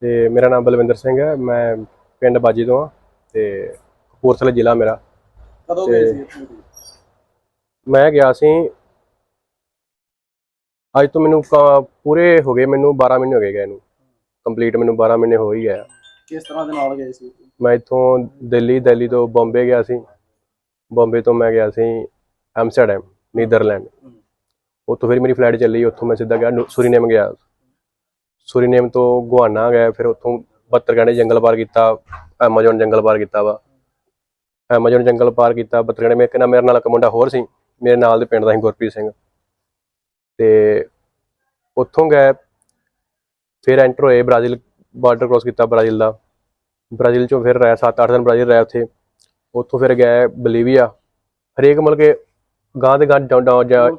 ਤੇ ਮੇਰਾ ਨਾਮ ਬਲਵਿੰਦਰ ਸਿੰਘ ਹੈ ਮੈਂ ਪਿੰਡ ਬਾਜੀ ਤੋਂ ਆ ਤੇ ਕਪੂਰਥਲਾ ਜ਼ਿਲ੍ਹਾ ਮੇਰਾ। ਕਦੋਂ ਤੇ- ਗਏ ਸੀ ਇੱਥੋਂ? ਦੀ ਮੈਂ ਗਿਆ ਸੀ ਅੱਜ ਤੋਂ ਮੈਨੂੰ ਕ- ਪੂਰੇ ਹੋ ਗਏ ਮੈਨੂੰ 12 ਮਹੀਨੇ ਹੋ ਗਏ ਗਏ ਨੂੰ। ਕੰਪਲੀਟ ਮੈਨੂੰ 12 ਮਹੀਨੇ ਹੋ ਹੀ ਗਿਆ। ਕਿਸ ਤਰ੍ਹਾਂ ਦੇ ਨਾਲ ਗਏ ਸੀ? ਮੈਂ ਇੱਥੋਂ ਦਿੱਲੀ ਦਿੱਲੀ ਤੋਂ ਬੰਬੇ ਗਿਆ ਸੀ। ਬੰਬੇ ਤੋਂ ਮੈਂ ਗਿਆ ਸੀ ਐਮਸਟਰਡਮ ਨੀਦਰਲੈਂਡ। ਉੱਥੋਂ ਫਿਰ ਮੇਰੀ ਫਲਾਈਟ ਚੱਲੀ ਉੱਥੋਂ ਮੈਂ ਸਿੱਧਾ ਗਿਆ ਨੂ- ਸੁਰੀਨੇਮ ਗਿਆ। ਸੁਰੀਨੇਮ ਤੋਂ ਗੁਆਨਾ ਗਏ, ਫਿਰ ਉੱਥੋਂ 72 ਘੰਟੇ ਜੰਗਲ ਪਾਰ ਕੀਤਾ, ਐਮਾਜ਼ਨ ਜੰਗਲ ਪਾਰ ਕੀਤਾ ਵਾ। ਐਮਾਜ਼ਨ ਜੰਗਲ ਪਾਰ ਕੀਤਾ 72 ਘੰਟੇ ਮੇਰੇ ਨਾਲ ਮੇਰੇ ਨਾਲ ਇੱਕ ਮੁੰਡਾ ਹੋਰ ਸੀ, ਮੇਰੇ ਨਾਲ ਦੇ ਪਿੰਡ ਦਾ ਸੀ ਗੁਰਪ੍ਰੀਤ ਸਿੰਘ। ਤੇ ਉੱਥੋਂ ਗਏ, ਫਿਰ ਐਂਟਰ ਹੋਏ ਬ੍ਰਾਜ਼ੀਲ ਬਾਰਡਰ ਕ੍ਰੋਸ ਕੀਤਾ ਬ੍ਰਾਜ਼ੀਲ ਦਾ। ਬ੍ਰਾਜ਼ੀਲ ਚੋਂ ਫਿਰ ਰਹਿ 7-8 ਦਿਨ ਬ੍ਰਾਜ਼ੀਲ ਰਹਿ ਉੱਥੇ। ਉੱਥੋਂ ਫਿਰ ਗਏ ਬਲੀਵੀਆ। ਹਰੇਕ ਮਤਲਬ ਕਿ ਗਾਂ ਦੇ ਗਾਂ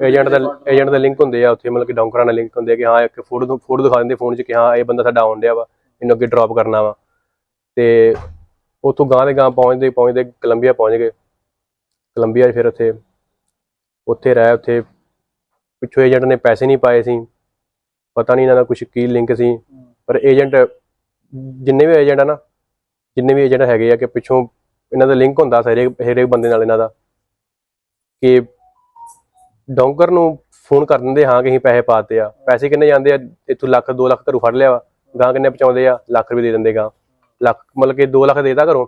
ਏਜੰਟ ਦਾ ਏਜੰਟ ਦੇ ਲਿੰਕ ਹੁੰਦੇ ਆ ਉੱਥੇ ਮਤਲਬ ਕਿ ਡੌਂਕਰਾਂ ਨਾਲ ਲਿੰਕ ਹੁੰਦੇ ਆ ਕਿ ਹਾਂ ਇੱਕ ਫੋਟੋ ਫੋਟੋ ਦਿਖਾ ਦਿੰਦੇ ਫੋਨ 'ਚ ਕਿ ਹਾਂ ਇਹ ਬੰਦਾ ਸਾਡਾ ਆਉਣ ਡਿਆ ਵਾ ਇਹਨੂੰ ਅੱਗੇ ਡ੍ਰੌਪ ਕਰਨਾ ਵਾ। ਤੇ ਉੱਥੋਂ ਗਾਂ ਦੇ ਗਾਂ ਪਹੁੰਚਦੇ ਪਹੁੰਚਦੇ ਕੋਲੰਬੀਆ ਪਹੁੰਚ ਗਏ। ਕੋਲੰਬੀਆ 'ਚ ਫਿਰ ਉੱਥੇ ਉੱਥੇ ਰਹਿ ਉੱਥੇ ਪਿੱਛੋਂ ਏਜੰਟ ਨੇ ਪੈਸੇ ਨਹੀਂ ਪਾਏ ਸੀ। ਪਤਾ ਨਹੀਂ ਇਹਨਾਂ ਦਾ ਕੁਝ ਕੀ ਲਿੰਕ ਸੀ। ਪਰ ਏਜੰਟ ਜਿੰਨੇ ਵੀ ਏਜੰਟ ਆ ਨਾ ਜਿੰਨੇ ਵੀ ਏਜੰਟ ਹੈਗੇ ਆ ਕਿ ਪਿੱਛੋਂ ਇਹਨਾਂ ਦਾ ਲਿੰਕ ਹੁੰਦਾ ਹਰੇਕ ਹਰੇਕ ਬੰਦੇ ਨਾਲ ਇਹਨਾਂ ਦਾ ਕਿ ਡੌਂਕਰ ਨੂੰ ਫੋਨ ਕਰ ਦਿੰਦੇ ਹਾਂ ਕਿ ਅਸੀਂ ਪੈਸੇ ਪਾਤੇ ਆ। ਪੈਸੇ ਕਿੰਨੇ ਜਾਂਦੇ ਆ? ਇੱਥੋਂ ਲੱਖ 2 ਲੱਖ ਘਰੋਂ ਫੜ ਲਿਆ ਵਾ। ਗਾਂ ਕਿੰਨੇ ਪਹੁੰਚਾਉਂਦੇ ਆ? ਲੱਖ ਰੁਪਏ ਦੇ ਦਿੰਦੇ ਗਾਂ ਲੱਖ ਮਤਲਬ ਕਿ 2 ਲੱਖ ਦੇਦਾ ਘਰੋਂ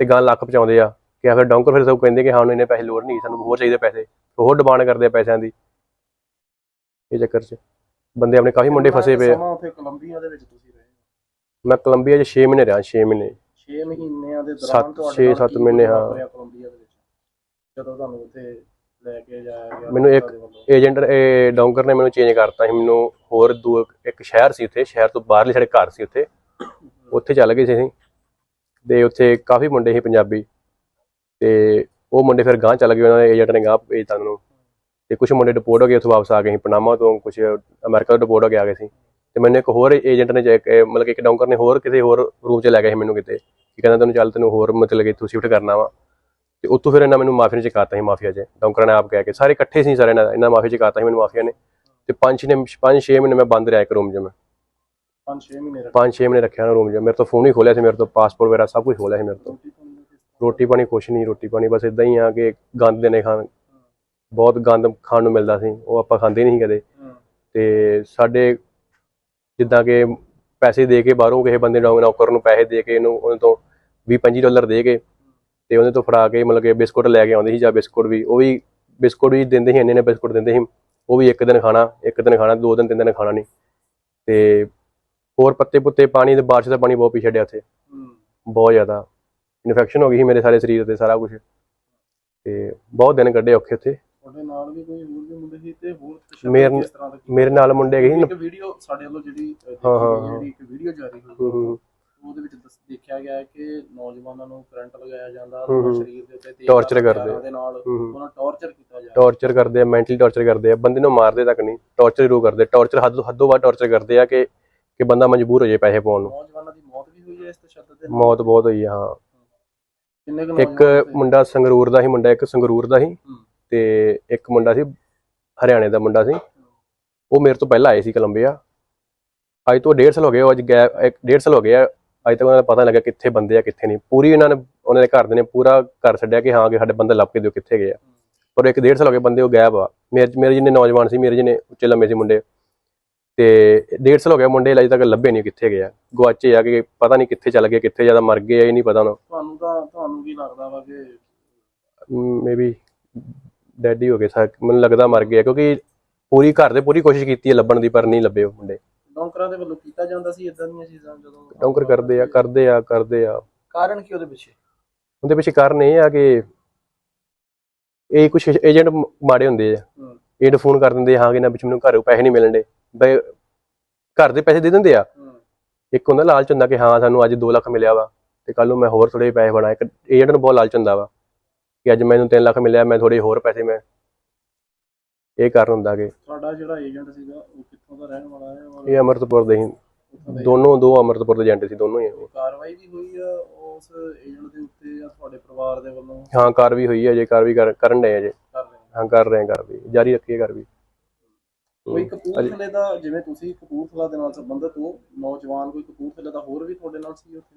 ਤੇ ਗਾਂ ਲੱਖ ਪਹੁੰਚਾਉਂਦੇ ਆ। ਕਿ ਆ ਫਿਰ ਡੌਂਕਰ ਫਿਰ ਸਭ ਕਹਿੰਦੇ ਕਿ ਹਾਂ ਨੂੰ ਪੈਸੇ ਲੋੜ ਨਹੀਂ ਸਾਨੂੰ ਹੋਰ ਚਾਹੀਦੇ ਪੈਸੇ। ਹੋਰ ਡਿਮਾਂਡ ਕਰਦੇ ਆ ਪੈਸਿਆਂ ਦੀ। ਇਹ ਚੱਕਰ 'ਚ ਬੰਦੇ ਆਪਣੇ ਕਾਫੀ ਮੁੰਡੇ ਫਸੇ ਪਏ ਆ। ਉੱਥੇ ਕੋਲੰਬੀਆ ਦੇ ਵਿੱਚ ਤੁਸੀਂ ਰਹੇ ਮੈਂ ਕੋਲੰਬੀਆ 'ਚ 6 ਮਹੀਨੇ ਰਿਹਾ 6 ਮਹੀਨੇ। 6 ਮਹੀਨਿਆਂ ਦੇ ਦੌਰਾਨ ਤੁਹਾਡੇ ਛੇ, ਨਾਲ ਸੱਤ ਕੀ ਮਹੀਨੇ, ਹਾਂ। ਵਾਪਰਿਆ ਕੋਲੰਬੀਆ ਦੇ ਵਿੱਚ? ਜਦੋਂ ਤੁਹਾਨੂੰ ਉੱਥੇ ਲੈ ਕੇ ਜਾਇਆ ਗਿਆ ਮੈਨੂੰ ਇੱਕ- ਦੇ। ਏਜੰਟ ਇਹ ਡੌਂਕਰ ਨੇ ਮੈਨੂੰ ਚੇਂਜ ਕਰਤਾ ਸੀ। ਮੈਨੂੰ ਹੋਰ ਦੂ ਇੱਕ ਸ਼ਹਿਰ ਸੀ ਉੱਥੇ ਸ਼ਹਿਰ ਤੋਂ ਬਾਹਰਲੇ ਸਾਡੇ ਘਰ ਸੀ ਉੱਥੇ। ਉੱਥੇ ਚੱਲ ਗਏ ਸੀ ਅਸੀਂ। ਤੇ ਉੱਥੇ ਕਾਫੀ ਮੁੰਡੇ ਸੀ ਪੰਜਾਬੀ। ਤੇ ਉਹ ਮੁੰਡੇ ਫਿਰ ਗਾਂਹ ਚੱਲ ਗਏ ਉਹਨਾਂ ਨੇ ਏਜੰਟ ਨੇ ਗਾਂਹ ਭੇਜਤਾ ਉਹਨਾਂ। ਨੂੰ ਤੇ ਕੁਝ ਮੁੰਡੇ ਡਿਪੋਰਟ ਹੋ ਗਏ ਉੱਥੋਂ ਵਾਪਸ ਆ ਗਏ ਸੀ। ਪਨਾਮਾ ਤੋਂ ਕੁਝ ਅਮਰੀਕਾ ਤੋਂ ਡਿਪੋਰਟ ਹੋ ਕੇ ਆ ਗਏ ਸੀ। ਤੇ ਮੈਨੂੰ ਇੱਕ ਹੋਰ ਏਜੰਟ ਨੇ ਮਤਲਬ ਕਿ ਇੱਕ ਡੌਂਕਰ ਨੇ ਹੋਰ ਕਿਸੇ ਹੋਰ ਰੂਮ 'ਚ ਲੈ ਗਏ ਸੀ ਮੈਨੂੰ ਕਿਤੇ। ਕਿ ਕਹਿੰਦਾ ਤੈਨੂੰ ਚੱਲ ਤੈਨੂੰ ਹੋਰ ਮਤਲਬ ਕਿ ਤੂੰ ਸ਼ਿਫਟ ਕਰਨਾ ਵਾ। ਤੇ ਉੱਥੋਂ ਫਿਰ ਇਹਨਾਂ ਮੈਨੂੰ ਮਾਫੀਆ ਨੇ ਚਕਾਤਾ ਸੀ ਮਾਫੀਆ 'ਚ ਡੌਂਕਰਾਂ ਨੇ ਆਪ ਕਹਿ ਕੇ ਸਾਰੇ ਇਕੱਠੇ ਸੀ ਸਾਰੇ ਇਹਨਾਂ ਇਹਨਾਂ ਮਾਫੀਆ ਚਕਾਤਾ ਸੀ ਮੈਨੂੰ ਮਾਫੀਆ ਨੇ। ਤੇ ਪੰਜ ਛੇ ਨੇ ਪੰਜ ਛੇ ਮਹੀਨੇ ਮੈਂ ਬੰਦ ਰਿਹਾ ਇੱਕ ਰੂਮ 'ਚ ਮੈਂ। ਪੰਜ 6 ਮਹੀਨੇ ਰੱਖੇ। ਪੰਜ ਛੇ ਮਹੀਨੇ ਰੱਖਿਆ ਨਾ ਰੂਮ 'ਚ। ਮੇਰੇ ਤੋਂ ਫੋਨ ਹੀ ਖੋਲਿਆ ਸੀ ਮੇਰੇ ਤੋਂ ਪਾਸਪੋਰਟ ਵਗੈਰਾ ਸਭ ਕੁਝ ਖੋਲਿਆ ਸੀ ਮੇਰੇ ਤੋਂ। ਰੋਟੀ ਪਾਣੀ ਕੁਛ ਨਹੀਂ ਰੋਟੀ ਪਾਣੀ ਬਸ ਇਦਾਂ ਹੀ ਆ ਕਿ ਗੰਦ ਦੇ ਨੇ ਖਾਣ। ਬਹੁਤ ਗੰਦ ਖਾਣ ਨੂੰ ਮਿਲਦਾ ਸੀ ਉਹ ਆਪਾਂ ਖਾਂਦੇ ਨਹੀਂ ਸੀ ਕਦੇ। ਤੇ ਸਾਡੇ ਜਿੱਦਾਂ ਕਿ ਪੈਸੇ ਦੇ ਕੇ ਬਾਹਰੋਂ ਕਿਸੇ ਬੰਦੇ ਨੂੰ ਨੌਕਰ ਨੂੰ ਪੈਸੇ ਦੇ ਕੇ ਇਹਨੂੰ ਉਹਦੇ ਤੋਂ 20 25 ਡਾਲਰ ਦੇ ਕੇ ਤੇ ਉਹਦੇ ਤੋਂ ਫੜਾ ਕੇ ਮਤਲਬ ਕਿ ਬਿਸਕੁਟ ਲੈ ਕੇ ਆਉਂਦੇ ਸੀ ਜਾਂ ਬਿਸਕੁਟ ਵੀ ਉਹ ਵੀ ਬਿਸਕੁਟ ਵੀ ਦਿੰਦੇ ਸੀ ਇੰਨੇ ਨੇ ਬਿਸਕੁਟ ਦਿੰਦੇ ਸੀ। ਉਹ ਵੀ ਇੱਕ ਦਿਨ ਖਾਣਾ ਇੱਕ ਦਿਨ ਖਾਣਾ ਦੋ ਦਿਨ ਤਿੰਨ ਦਿਨ ਖਾਣਾ ਨਹੀਂ। ਤੇ ਹੋਰ ਪੱਤੇ ਪੁੱਤੇ ਪਾਣੀ ਤੇ ਬਾਰਿਸ਼ ਦਾ ਪਾਣੀ ਬਹੁਤ ਪੀ ਛੱਡਿਆ ਉੱਥੇ। ਬਹੁਤ ਜ਼ਿਆਦਾ। ਇਨਫੈਕਸ਼ਨ ਹੋ ਗਈ ਸੀ ਮੇਰੇ ਸਾਰੇ ਸਰੀਰ ਤੇ ਸਾਰਾ ਕੁਝ ਤੇ ਬਹੁਤ ਦਿਨ ਕੱਢੇ ਔਖੇ ਉੱਥੇ। ਤੁਹਾਡੇ ਨਾਲ ਵੀ ਕੋਈ ਹੋਰ ਵੀ ਮੁੰਡੇ ਸੀ ਤੇ ਹੋਰ ਤਸ਼ੱਦਦ ਮੇਰੇ- ਕਿਸ ਤਰ੍ਹਾਂ ਦਾ ਕੀਤਾ? ਮੇਰੇ ਨਾਲ ਮੁੰਡੇ ਸੀ ਇੱਕ ਵੀਡੀਓ ਸਾਡੇ ਵੱਲੋਂ ਜਿਹੜੀ ਹਾਂ, ਹਾਂ। ਜਿਹੜੀ ਇੱਕ ਵੀਡੀਓ ਜਾਰੀ ਹੋਈ ਉਹਦੇ ਵਿੱਚ ਦੱਸ- ਦੇਖਿਆ ਗਿਆ ਹੈ ਕਿ ਨੌਜਵਾਨਾਂ ਨੂੰ ਕਰੰਟ ਲਗਾਇਆ ਜਾਂਦਾ ਹੂੰ, ਹੂੰ। ਸਰੀਰ ਦੇ ਉੱਤੇ ਤੇਜ਼ Torture ਹਥਿਆਰਾਂ ਕਰਦੇ। ਦੇ ਨਾਲ ਹੂੰ, ਹੂੰ। ਉਹਨਾਂ ਟੌਰਚਰ ਕੀਤਾ ਜਾਂਦਾ ਟੌਰਚਰ ਕਰਦੇ ਆ ਮੈਂਟਲੀ ਟੌਰਚਰ ਕਰਦੇ ਆ ਬੰਦੇ ਨੂੰ ਮਾਰਦੇ ਤੱਕ ਨਹੀਂ ਟੌਰਚਰ ਜ਼ਰੂਰ ਕਰਦੇ ਟੌਰਚਰ ਹੱਦ ਹੱਦੋਂ ਵੱਧ ਟੌਰਚਰ ਕਰਦੇ ਆ ਕਿ ਕਿ ਬੰਦਾ ਮਜਬੂਰ ਹੋ ਜਾਏ ਪੈਸੇ ਪਾਉਣ ਨੂੰ ਨੌਜਵਾਨਾਂ ਦੀ ਮੌਤ ਵੀ ਹੋਈ ਹੈ ਇਸ ਤਸ਼ੱਦਦ ਦੇ ਨਾਲ? ਮੌਤ ਬਹੁਤ ਹੋਈ ਆ ਹਾਂ ਕਿੰਨੇ ਕੁ ਇੱਕ ਨੌਜਵਾਨ? ਮੁੰਡਾ ਸੰਗਰੂਰ ਦਾ ਸੀ ਮੁੰਡਾ ਇੱਕ ਸੰਗਰੂਰ ਦਾ ਸੀ ਹੂੰ। ਤੇ ਇੱਕ ਮੁੰਡਾ ਸੀ ਹਰਿਆਣੇ ਦਾ ਮੁੰਡਾ ਸੀ ਉਹ ਮੇਰੇ ਤੋਂ ਪਹਿਲਾਂ ਆਏ ਸੀ ਕੋਲੰਬੀਆ ਅੱਜ ਤੋਂ 1.5 ਸਾਲ ਹੋ ਗਏ ਉਹ ਅੱਜ ਇੱਕ 1.5 ਸਾਲ ਹੋ ਗਏ ਆ ਅੱਜ ਤੱਕ ਉਹਨਾਂ ਨੂੰ ਪਤਾ ਲੱਗਿਆ ਕਿੱਥੇ ਬੰਦੇ ਆ ਕਿੱਥੇ ਨਹੀਂ। ਪੂਰੀ ਇਹਨਾਂ ਨੇ ਉਹਨਾਂ ਦੇ ਘਰ ਦੇ ਨੇ ਪੂਰਾ ਘਰ ਛੱਡਿਆ ਕਿ ਹਾਂ ਕਿ ਸਾਡੇ ਬੰਦੇ ਲੱਭ ਕੇ ਦਿਓ ਕਿੱਥੇ ਗਏ ਆ। ਪਰ ਇੱਕ 1.5 ਸਾਲ ਹੋ ਗਏ ਬੰਦੇ ਉਹ ਗਾਇਬ ਆ। ਮੇਰੇ ਮੇਰੇ ਜਿੰਨੇ ਨੌਜਵਾਨ ਸੀ ਮੇਰੇ ਜਿੰਨੇ ਉੱਚੇ ਲੰਮੇ ਸੀ ਮੁੰਡੇ ਤੇ 1.5 ਸਾਲ ਹੋ ਗਿਆ ਮੁੰਡੇ ਅਜੇ ਤੱਕ ਲੱਭੇ ਨਹੀਂ ਕਿੱਥੇ ਗਏ ਆ। ਗਵਾਚੇ ਆ ਕਿ ਪਤਾ ਨਹੀਂ ਕਿੱਥੇ ਚੱਲ ਗਏ ਕਿੱਥੇ ਜ਼ਿਆਦਾ ਮਰ ਗਏ ਆ ਇਹ ਨਹੀਂ ਪਤਾ ਉਹਨਾਂ ਤੁਹਾਨੂੰ ਤਾਂ ਤੁਹਾਨੂੰ ਕੀ ਲੱਗਦਾ ਵਾ ਕਿ ਮੇਬੀ ਡੈਡ ਹੀ ਗਏ ਸਾ ਮੈਨੂੰ ਲੱਗਦਾ ਮਰ ਗਏ ਕਿਉਂਕਿ ਪੂਰੀ ਘਰ ਦੇ ਪੂਰੀ ਕੋਸ਼ਿਸ਼ ਕੀਤੀ ਹੈ ਲੱਭਣ ਦੀ ਪਰ ਨਹੀਂ ਲੱਭੇ ਉਹ ਮੁੰਡੇ। ਡੌਂਕਰਾਂ ਦੇ ਵੱਲੋਂ ਕੀਤਾ ਜਾਂਦਾ ਸੀ ਇਦਾਂ ਦੀਆਂ ਚੀਜ਼ਾਂ ਜਦੋਂ ਡੌਂਕਰ ਕਰਦੇ ਆ ਕਰਦੇ ਆ ਕਰਦੇ ਆ। ਕਾਰਨ ਕੀ ਉਹਦੇ ਪਿੱਛੇ? ਉਹਦੇ ਪਿੱਛੇ ਕਾਰਨ ਇਹ ਆ ਕਿ ਇਹ ਕੁਝ ਏਜੰਟ ਮਾੜੇ ਹੁੰਦੇ ਆ। ਹੂੰ। ਏਜੰਟ ਫੋਨ ਕਰ ਦਿੰਦੇ ਆ, ਹਾਂ ਕਿ ਨਾ ਵਿੱਚ ਮੈਨੂੰ ਘਰੋਂ ਪੈਸੇ ਨਹੀਂ ਮਿਲਣਦੇ ਬਈ ਘਰ ਦੇ ਪੈਸੇ ਦੇ ਦਿੰਦੇ ਆ। ਹੂੰ। ਇੱਕ ਹੁੰਦਾ ਲਾਲਚ ਹੁੰਦਾ ਕਿ ਹਾਂ ਸਾਨੂੰ ਅੱਜ 2 ਲੱਖ ਮਿਲਿਆ ਵਾ ਤੇ ਕੱਲ ਨੂੰ ਮੈਂ ਹੋਰ ਥੋੜੇ ਪੈਸੇ ਬਣਾ ਇੱਕ ਏਜੰਟ ਨੂੰ ਬਹੁਤ ਲਾਲਚ ਹੁੰਦਾ ਵਾ ਕਿ ਅੱਜ ਮੈਨੂੰ 3 ਲੱਖ ਮਿਲਿਆ ਮੈਂ ਥੋੜੇ ਹੋਰ ਪੈਸੇ ਮੈਂ ਇਹ ਕਾਰਨ ਹੁੰਦਾ ਕਿ ਤੁਹਾਡਾ ਜਿਹੜਾ ਏਜੰਟ ਸੀਗਾ ਉਹ ਕਿੱਥੋਂ ਦਾ ਰਹਿਣ ਵਾਲਾ ਹੈ ਔਰ ਇਹ ਅਮਰਤਪੁਰ ਦੇ ਹੀ ਦੋਨੋਂ ਦੋ ਅਮਰਤਪੁਰ ਦੇ ਏਜੰਟ ਸੀ ਦੋਨੋਂ ਹੀ ਕੋਈ ਕਾਰਵਾਈ ਵੀ ਹੋਈ ਆ ਉਸ ਏਜੰਟ ਦੇ ਉੱਤੇ ਜਾਂ ਤੁਹਾਡੇ ਪਰਿਵਾਰ ਦੇ ਵੱਲੋਂ? ਹਾਂ ਕਾਰ ਵੀ ਹੋਈ ਹੈ ਜੇ ਕਾਰ ਵੀ ਕਰ- ਕਰਨ ਡਏ ਕਰ ਰਹੇ ਹਾਂ ਕਰ ਰਹੇ ਹਾਂ ਕਾਰ ਵੀ। ਜਾਰੀ ਰੱਖੀਏ ਕਾਰ ਵੀ। ਕੋਈ ਕਪੂਰਥਲੇ ਦਾ ਜਿਵੇਂ ਤੁਸੀਂ ਕਪੂਰਥਲਾ ਦੇ ਨਾਲ ਸੰਬੰਧਿਤ ਹੋ ਨੌਜਵਾਨ ਕੋਈ ਕਪੂਰਥਲੇ ਦਾ ਹੋਰ ਵੀ ਤੁਹਾਡੇ ਨਾਲ ਸੀ ਉੱਥੇ?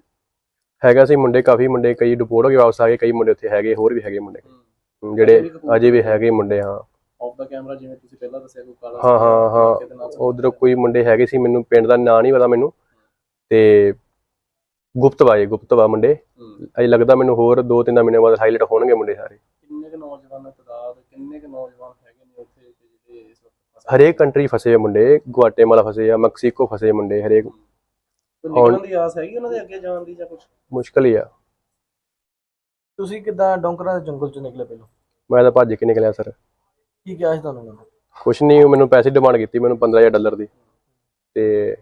ਹੈਗਾ ਸੀ ਮੁੰਡੇ ਕਾਫੀ ਮੁੰਡੇ ਕਈ ਡਿਪੋਰਟ ਹੋ ਕੇ ਵਾਪਸ ਆ ਗਏ ਕਈ ਮੁੰਡੇ ਉੱਥੇ ਹੈਗੇ ਹੋਰ ਵੀ ਹੈਗੇ ਮੁੰਡੇ। ਹਮ, ਜਿਹੜੇ ਅਜੇ ਵੀ ਹੈਗੇ ਮੁੰਡੇ ਹਾਂ। ਆਫ ਦਾ ਕੈਮਰਾ ਜਿਵੇਂ ਤੁਸੀਂ ਪਹਿਲਾਂ ਦੱਸਿਆ ਕੋਈ ਕਾਲਾ ਹਾਂ ਹਾਂ ਹਾਂ। ਉਧਰ ਕੋਈ ਮੁੰਡੇ ਹੈਗੇ ਸੀ ਮੈਨੂੰ ਪਿੰਡ ਦਾ ਨਾਂ ਨਹੀਂ ਪਤਾ ਮੈਨੂੰ। ਤੇ ਗੁਪਤਵਾ ਇਹ ਗੁਪਤਵਾ ਮੁੰਡੇ। ਅਜੇ ਲੱਗਦਾ ਮੈਨੂੰ ਹੋਰ ਦੋ ਤਿੰਨ ਮਹੀਨੇ ਬਾਅਦ ਹਾਈਲਾਈਟ ਹੋਣਗੇ ਮੁੰਡੇ ਸਾਰੇ। ਕਿੰਨੇ ਕੁ ਨੌਜਵਾਨਾਂ ਤਦਾਦ ਕਿੰਨੇ ਕੁ ਨੌਜਵਾਨ ਹੈਗੇ ਨੇ ਉੱਥੇ ਜਿਹੜੇ ਇਸ ਵਕਤ ਫਸੇ? ਹਰੇਕ ਕੰਟਰੀ ਫਸੇ ਆ ਮੁੰਡੇ ਗੁਆਟੇਮਾਲਾ ਫਸੇ ਆ ਮੈਕਸੀਕੋ ਫਸੇ ਆ ਮੁੰਡੇ ਹਰੇਕ। ਕੋਈ ਨਿਕਲਣ ਦੀ ਆਸ ਹੈਗੀ ਉਹਨਾਂ ਦੇ ਅੱਗੇ ਜਾਣ ਦੀ ਜਾਂ ਕੁਝ ਮੁਸ਼ਕਲ ਹੀ ਆ। ਤੁਸੀਂ ਕਿਦਾਂ ਡੋਂਕਰਾਂ ਦੇ ਜੰਗਲ ਚੋਂ ਨਿਕਲੇ ਪਹਿਲਾਂ? ਮੈਂ ਤਾਂ ਭੱਜ ਕੇ ਨਿਕਲਿਆ ਸਰ। ਕੀ ਕਿਹਾ ਸੀ ਤੁਹਾਨੂੰ ਉਹਨਾਂ ਨੇ ਕੁਛ ਨਹੀਂ ਉਹ ਮੈਨੂੰ ਪੈਸੇ ਡਿਮਾਂਡ ਕੀਤੀ ਮੈਨੂੰ 15000 ਡਾਲਰ ਦੀ। ਤੇ